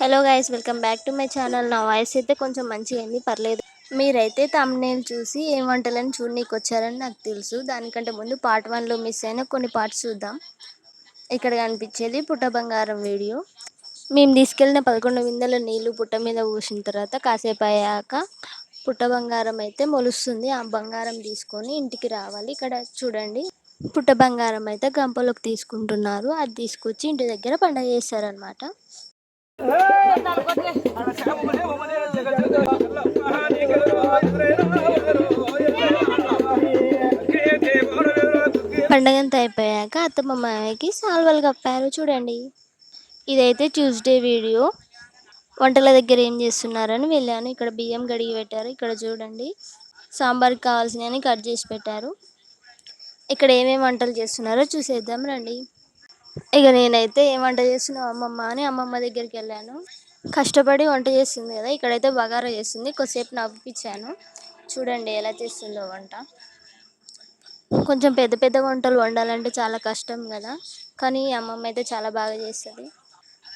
Hello guys welcome back to my channel నా voice అయితే కొంచెం మంచిగా అయింది పర్లేదు. మీరైతే తమ్నేల్ చూసి ఏం వంటలని చూడనీకి వచ్చారని నాకు తెలుసు. దానికంటే ముందు పార్ట్ వన్లో మిస్ అయిన కొన్ని పార్ట్స్ చూద్దాం. ఇక్కడ కనిపించేది పుట్ట బంగారం వీడియో. మేము తీసుకెళ్ళిన పదకొండు విందల నీళ్ళు పుట్ట మీద పోసిన తర్వాత కాసేపు అయ్యాక పుట్ట బంగారం అయితే మొలుస్తుంది. ఆ బంగారం తీసుకొని ఇంటికి రావాలి. ఇక్కడ చూడండి. పుట్ట బంగారం అయితే గంపలోకి తీసుకుంటున్నారు. అది తీసుకొచ్చి ఇంటి దగ్గర పండగ చేస్తారనమాట పండగంతా అయిపోయాక అత్తమ్మ మామయ్యకి సాల్వలు కప్పారు. చూడండి ఇదైతే ట్యూస్డే వీడియో. వంటల దగ్గర ఏం చేస్తున్నారని వెళ్ళాను. ఇక్కడ బియ్యం గడిగి పెట్టారు. ఇక్కడ చూడండి సాంబార్కి కావాల్సినవి కట్ చేసి పెట్టారు. ఇక్కడ ఏమేమి వంటలు చేస్తున్నారో చూసేద్దాం రండి. ఇక నేనైతే ఏం వంట చేస్తున్నావు అమ్మమ్మ అని అమ్మమ్మ దగ్గరికి వెళ్ళాను. కష్టపడి వంట చేస్తుంది కదా ఇక్కడైతే బగారా చేస్తుంది కొద్దిసేపు నవ్విపించాను. చూడండి ఎలా చేస్తుందో వంట. కొంచెం పెద్ద పెద్ద వంటలు వండాలంటే చాలా కష్టం కదా కానీ అమ్మమ్మ అయితే చాలా బాగా చేస్తుంది.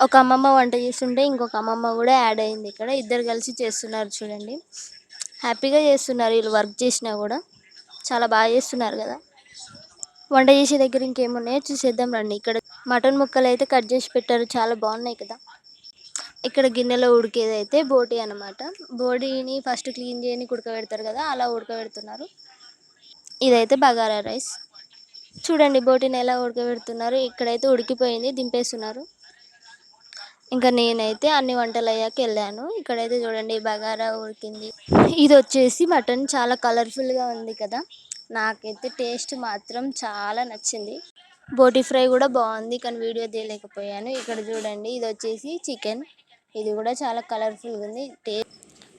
ఒక అమ్మమ్మ వంట చేస్తుంటే ఇంకొక అమ్మమ్మ కూడా యాడ్ అయింది ఇక్కడ. ఇద్దరు కలిసి చేస్తున్నారు చూడండి. హ్యాపీగా చేస్తున్నారు. వీళ్ళు వర్క్ చేసినా కూడా చాలా బాగా చేస్తున్నారు కదా. వంట చేసే దగ్గర ఇంకేమున్నాయో చూసేద్దాం రండి. ఇక్కడ మటన్ ముక్కలు అయితే కట్ చేసి పెట్టారు. చాలా బాగున్నాయి కదా. ఇక్కడ గిన్నెలో ఉడికేది అయితే బోటి అనమాట బోడీని ఫస్ట్ క్లీన్ చేయని ఉడకబెడతారు కదా అలా ఉడకబెడుతున్నారు. ఇదైతే బగారా రైస్. చూడండి బోటిని ఎలా ఉడకబెడుతున్నారు. ఇక్కడైతే ఉడికిపోయింది దింపేస్తున్నారు. ఇంకా నేనైతే అన్ని వంటలు అయ్యాక వెళ్ళాను. ఇక్కడైతే చూడండి బగారా ఉడికింది. ఇది వచ్చేసి మటన్ చాలా కలర్ఫుల్గా ఉంది కదా. నాకైతే టేస్ట్ మాత్రం చాలా నచ్చింది. బోటి ఫ్రై కూడా బాగుంది కానీ వీడియో తీయలేకపోయాను. ఇక్కడ చూడండి ఇది వచ్చేసి చికెన్. ఇది కూడా చాలా కలర్ఫుల్గా ఉంది. టే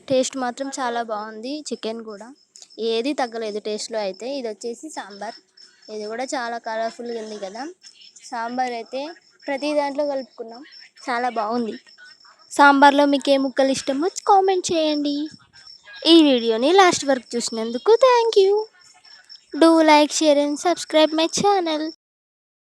టేస్ట్ మాత్రం చాలా బాగుంది చికెన్ కూడా. ఏది తగ్గలేదు టేస్ట్లో అయితే. ఇది వచ్చేసి సాంబార్. ఇది కూడా చాలా కలర్ఫుల్గా ఉంది కదా. సాంబార్ అయితే ప్రతి దాంట్లో కలుపుకున్నాం. చాలా బాగుంది. సాంబార్లో మీకు ఏ ముక్కలు ఇష్టమో కామెంట్ చేయండి. ఈ వీడియోని లాస్ట్ వరకు చూసినందుకు thank you do like share and subscribe my channel